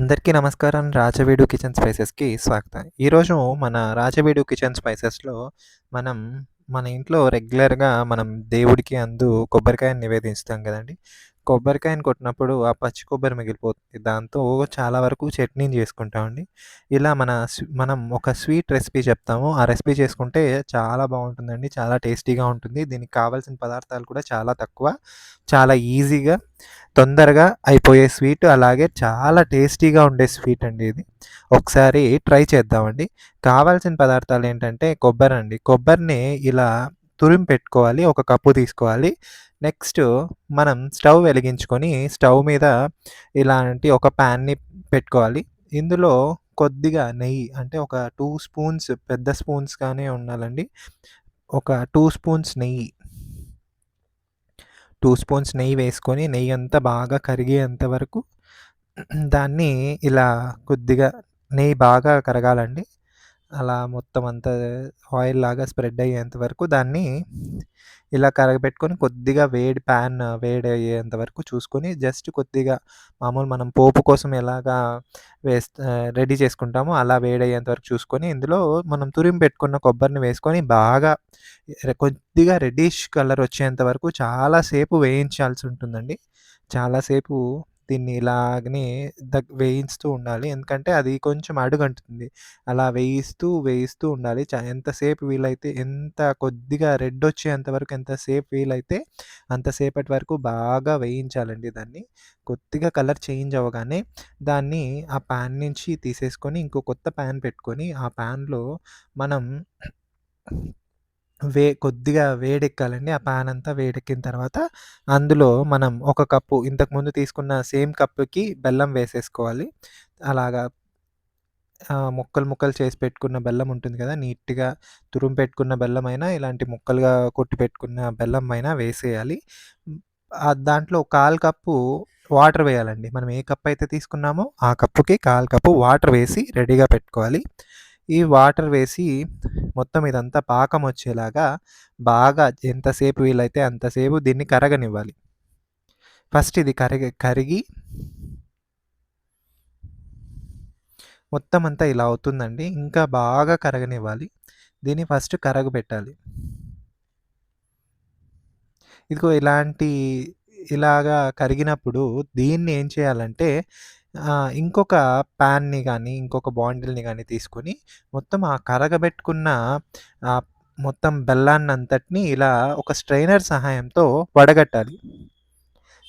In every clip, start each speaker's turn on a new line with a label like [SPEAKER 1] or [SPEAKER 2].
[SPEAKER 1] అందరికీ నమస్కారం. రాజవీడు కిచెన్ స్పైసెస్‌కి స్వాగతం. ఈరోజు మన రాజవీడు కిచెన్ స్పైసెస్‌లో మనం మన ఇంట్లో రెగ్యులర్‌గా మనం దేవుడికి అందు కొబ్బరికాయని నివేదిస్తాం కదండి కొబ్బరికాయని కొట్టినప్పుడు ఆ పచ్చి కొబ్బరి మిగిలిపోతుంది. దాంతో చాలా వరకు చట్నీని చేసుకుంటామండి. ఇలా మన మనం ఒక స్వీట్ రెసిపీ చెప్తాము. ఆ రెసిపీ చేసుకుంటే చాలా బాగుంటుందండి చాలా టేస్టీగా ఉంటుంది. దీనికి కావాల్సిన పదార్థాలు కూడా చాలా తక్కువ. చాలా ఈజీగా, తొందరగా అయిపోయే స్వీట్. అలాగే చాలా టేస్టీగా ఉండే స్వీట్ అండి ఇది. ఒకసారి ట్రై చేద్దామండి. కావాల్సిన పదార్థాలు ఏంటంటే కొబ్బరి కొబ్బరండి. కొబ్బరిని ఇలా తురిమి పెట్టుకోవాలి. ఒక కప్పు తీసుకోవాలి. నెక్స్ట్ మనం స్టవ్ వెలిగించుకొని స్టవ్ మీద ఇలాంటి ఒక ప్యాన్‌ని పెట్టుకోవాలి. ఇందులో కొద్దిగా నెయ్యి అంటే ఒక టూ స్పూన్స్ పెద్ద స్పూన్స్‌గానే ఉండాలండి. ఒక టూ స్పూన్స్ నెయ్యి. టూ స్పూన్స్ నెయ్యి వేసుకొని నెయ్యి అంతా బాగా కరిగేంత వరకు దాన్ని ఇలా కొద్దిగా నెయ్యి బాగా కరగాలండి. అలా మొత్తం అంతా ఆయిల్ లాగా స్ప్రెడ్ అయ్యేంత వరకు దాన్ని ఇలా కరగబెట్టుకొని కొద్దిగా వేడి ప్యాన్ వేడి అయ్యేంత వరకు చూసుకొని జస్ట్ కొద్దిగా మామూలు మనం పోపు కోసం ఎలాగా వేస్ రెడీ చేసుకుంటామో అలా వేడి అయ్యేంత వరకు చూసుకొని ఇందులో మనం తురిమి పెట్టుకున్న కొబ్బరిని వేసుకొని బాగా కొద్దిగా రెడ్డిష్ కలర్ వచ్చేంత వరకు చాలాసేపు వేయించాల్సి ఉంటుందండి. చాలాసేపు దీన్ని ఇలాగనే దగ్ వేయిస్తూ ఉండాలి. ఎందుకంటే అది కొంచెం అడుగంటుతుంది. అలా వేయిస్తూ, వేయిస్తూ ఉండాలి. చ ఎంతసేపు వీలైతే ఎంత కొద్దిగా రెడ్ వచ్చేంత వరకు ఎంతసేపు వీలైతే అంతసేపటి వరకు బాగా వేయించాలండి దాన్ని. కొద్దిగా కలర్ చేంజ్ అవ్వగానే దాన్ని ఆ ప్యాన్ నుంచి తీసేసుకొని ఇంకో కొత్త ప్యాన్ పెట్టుకొని ఆ ప్యాన్‌లో మనం వే కొద్దిగా వేడెక్కాలండి. ఆ ప్యాన్ అంతా వేడెక్కిన తర్వాత అందులో మనం ఒక కప్పు ఇంతకుముందు తీసుకున్న సేమ్ కప్పుకి బెల్లం వేసేసుకోవాలి. అలాగా ముక్కలు ముక్కలు చేసి పెట్టుకున్న బెల్లం ఉంటుంది కదా! నీట్‌గా తురుము పెట్టుకున్న బెల్లమైనా, ఇలాంటి ముక్కలుగా కొట్టి పెట్టుకున్న బెల్లం అయినా వేసేయాలి. దాంట్లో 1/4 కప్పు వాటర్ వేయాలండి. మనం ఏ కప్ అయితే తీసుకున్నామో ఆ కప్పుకి 1/4 కప్పు వాటర్ వేసి రెడీగా పెట్టుకోవాలి. ఈ వాటర్ వేసి మొత్తం ఇదంతా పాకం వచ్చేలాగా బాగా ఎంతసేపు వీలైతే అంతసేపు దీన్ని కరగనివ్వాలి. ఫస్ట్ ఇది కరిగి కరిగి మొత్తం అంతా ఇలా అవుతుందండి. ఇంకా బాగా కరగనివ్వాలి. దీన్ని ఫస్ట్ కరగబెట్టాలి. ఇదిగో ఇలాంటి ఇలాగా కరిగినప్పుడు దీన్ని ఏం చేయాలంటే ఇంకొక ప్యాన్‌ని గానీ, ఇంకొక బాండిల్‌ని గానీ తీసుకొని మొత్తం ఆ కరగబెట్టుకున్న ఆహ్, మొత్తం బెల్లాన్నంతటిని ఇలా ఒక స్ట్రైనర్ సహాయంతో వడగట్టాలి.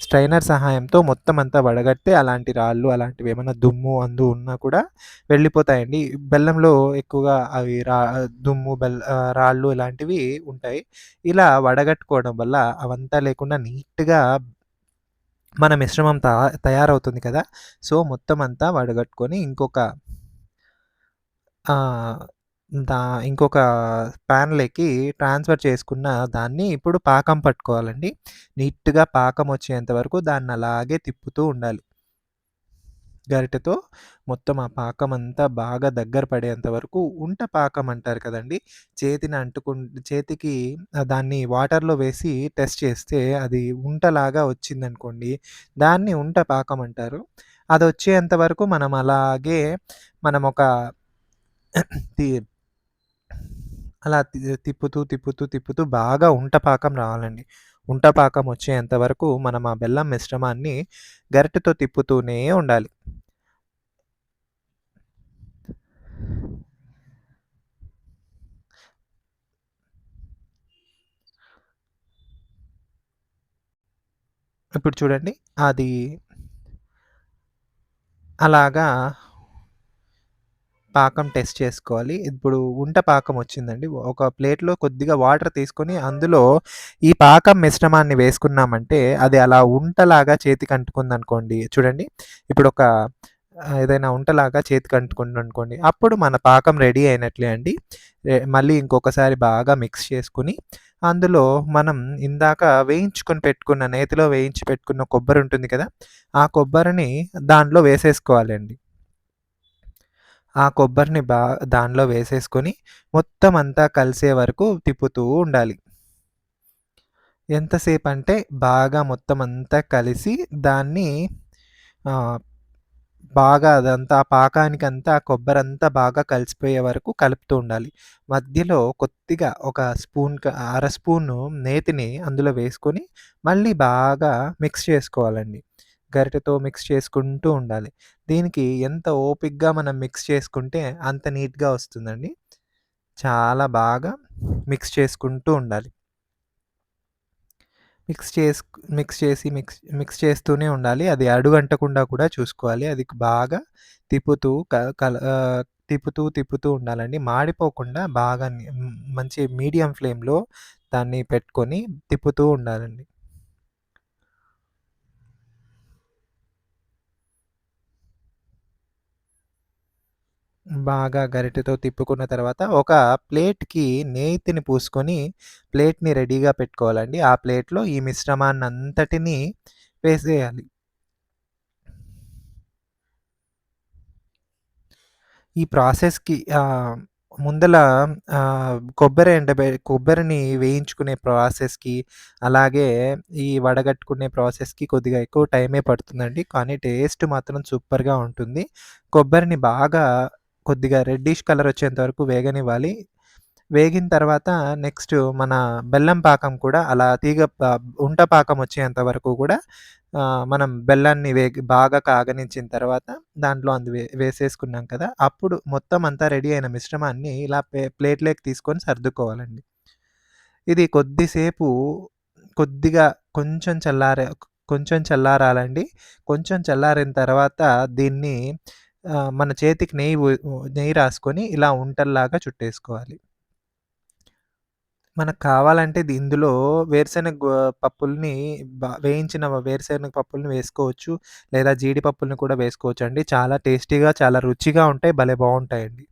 [SPEAKER 1] స్ట్రైనర్ సహాయంతో మొత్తం అంతా వడగట్టి అలాంటి రాళ్ళు అలాంటివేమన్నా దుమ్ము, అందు ఉన్నా కూడా వెళ్ళిపోతాయండి. బెల్లంలో ఎక్కువగా అవి రా దుమ్ము, బెల్ ఆహ్, రాళ్ళు ఇలాంటివి ఉంటాయి. ఇలా వడగట్టుకోవడం వల్ల అవంతా లేకుండా నీట్‌గా మన మిశ్రమం త తయారవుతుంది కదా! సో, మొత్తం అంతా వడగట్టుకొని ఇంకొక దా ఇంకొక ప్యాన్‌లోకి ట్రాన్స్‌ఫర్ చేసుకున్న దాన్ని ఇప్పుడు పాకం పట్టుకోవాలండి. నీట్‌గా పాకం వచ్చేంత వరకు దాన్ని అలాగే తిప్పుతూ ఉండాలి. గరిటెతో మొత్తం ఆ పాకం అంతా బాగా దగ్గర పడేంత వరకు ఉంట పాకం అంటారు కదండీ! చేతిని అంటుకు చేతికి దాన్ని వాటర్‌లో వేసి టెస్ట్ చేస్తే అది ఉంటలాగా వచ్చిందనుకోండి, దాన్ని ఉంట పాకం అంటారు. అదొచ్చేంత వరకు మనం అలాగే మనం ఒక అలా తిప్పుతూ, తిప్పుతూ, తిప్పుతూ బాగా ఉంట పాకం రావాలండి. ఉంటపాకం వచ్చేంతవరకు వచ్చేంత వరకు మనం ఆ బెల్లం మిశ్రమాన్ని గరిటెతో తిప్పుతూనే ఉండాలి. ఇప్పుడు చూడండి అది అలాగా పాకం టెస్ట్ చేసుకోవాలి. ఇప్పుడు ఉంట పాకం వచ్చిందండి. ఒక ప్లేట్‌లో కొద్దిగా వాటర్ తీసుకొని అందులో ఈ పాకం మిశ్రమాన్ని వేసుకున్నామంటే అది అలా ఉంటలాగా చేతికి అంటుకుందనుకోండి చూడండి. ఇప్పుడు ఒక ఏదైనా ఉంటలాగా చేతికి అంటుకుందనుకోండి. అప్పుడు మన పాకం రెడీ అయినట్లే అండి. మళ్ళీ ఇంకొకసారి బాగా మిక్స్ చేసుకుని అందులో మనం ఇందాక వేయించుకొని పెట్టుకున్న నేతిలో వేయించి పెట్టుకున్న కొబ్బరి ఉంటుంది కదా! ఆ కొబ్బరిని దాంట్లో వేసేసుకోవాలండి. ఆ కొబ్బరిని బా దానిలో వేసేసుకొని మొత్తం అంతా కలిసే వరకు తిప్పుతూ ఉండాలి. ఎంతసేపు అంటే బాగా మొత్తం అంతా కలిసి దాన్ని బాగా అదంతా ఆ పాకానికంతా ఆ కొబ్బరంతా బాగా కలిసిపోయే వరకు కలుపుతూ ఉండాలి. మధ్యలో కొద్దిగా ఒక స్పూన్ అర స్పూను నేతిని అందులో వేసుకొని, మళ్ళీ బాగా మిక్స్ చేసుకోవాలండి. గరిటెతో మిక్స్ చేసుకుంటూ ఉండాలి. దీనికి ఎంత ఓపిక్గా మనం మిక్స్ చేసుకుంటే అంత నీట్‌గా వస్తుందండి. చాలా బాగా మిక్స్ చేసుకుంటూ ఉండాలి. మిక్స్ చేసు మిక్స్ చేసి మిక్స్ మిక్స్ చేస్తూనే ఉండాలి. అది అడుగంటకుండా కూడా చూసుకోవాలి. అది బాగా తిప్పుతూ క కల తిప్పుతూ, తిప్పుతూ ఉండాలండి. మాడిపోకుండా బాగా మంచి మీడియం ఫ్లేమ్‌లో దాన్ని పెట్టుకొని తిప్పుతూ ఉండాలండి. బాగా గరిటెతో తిప్పుకున్న తర్వాత ఒక ప్లేట్‌కి నేతిని పూసుకొని ప్లేట్‌ని రెడీగా పెట్టుకోవాలండి. ఆ ప్లేట్‌లో ఈ మిశ్రమాన్ని అంతటిని వేసేయాలి. ఈ ప్రాసెస్‌కి ముందల కొబ్బరి ఎండబె కొబ్బరిని వేయించుకునే ప్రాసెస్‌కి, అలాగే ఈ వడగట్టుకునే ప్రాసెస్‌కి కొద్దిగా ఎక్కువ టైమే పడుతుందండి. కానీ టేస్ట్ మాత్రం సూపర్‌గా ఉంటుంది. కొబ్బరిని బాగా కొద్దిగా రెడ్డిష్ కలర్ వచ్చేంత వరకు వేగనివ్వాలి. వేగిన తర్వాత నెక్స్ట్ మన బెల్లం పాకం కూడా అలా తీగ ఉంట పాకం వచ్చేంత వరకు కూడా మనం బెల్లాన్ని వేగి బాగా కాగనించిన తర్వాత దాంట్లో అందు వే వేసేసుకున్నాం కదా! అప్పుడు మొత్తం అంతా రెడీ అయిన మిశ్రమాన్ని ఇలా ప్లే ప్లేట్‌లోకి తీసుకొని సర్దుకోవాలండి. ఇది కొద్దిసేపు కొద్దిగా కొంచెం చల్లారే కొంచెం చల్లారాలండి. కొంచెం చల్లారిన తర్వాత దీన్ని మన చేతికి నెయ్యి నెయ్యి రాసుకొని ఇలా ఉంటల్లాగా చుట్టేసుకోవాలి. మనకు కావాలంటే ది ఇందులో వేరుశెనగ పప్పుల్ని బ వేయించిన వేరుశెనగ పప్పుల్ని వేసుకోవచ్చు. లేదా జీడిపప్పుల్ని కూడా వేసుకోవచ్చండి. చాలా టేస్టీగా, చాలా రుచిగా ఉంటాయి. భలే బావుంటాయండి.